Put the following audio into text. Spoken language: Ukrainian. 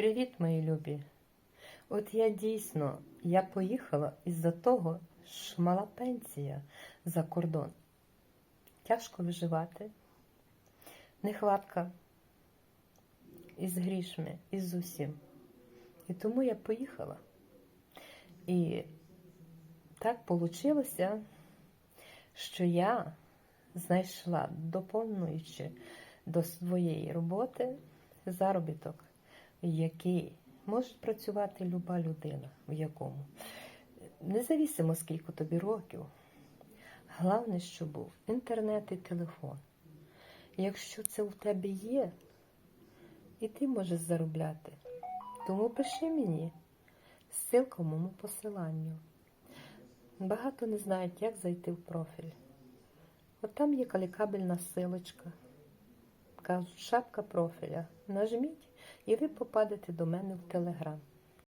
Привіт, мої любі. От я дійсно я поїхала із-за того, що мала пенсія за кордон. Тяжко виживати, нехватка із грішми, із усім. І тому я поїхала. І так вийшло, що я знайшла, доповнюючи до своєї роботи заробіток, який може працювати люба людина, в якому. Независимо, скільки тобі років. Головне, що був інтернет і телефон. Якщо це у тебе є, і ти можеш заробляти, тому пиши мені ссылка в моєму посиланню. Багато не знають, як зайти в профіль. От там є клікабельна силочка. Кажуть, шапка профіля. Нажміть і ви попадете до мене в Телеграм.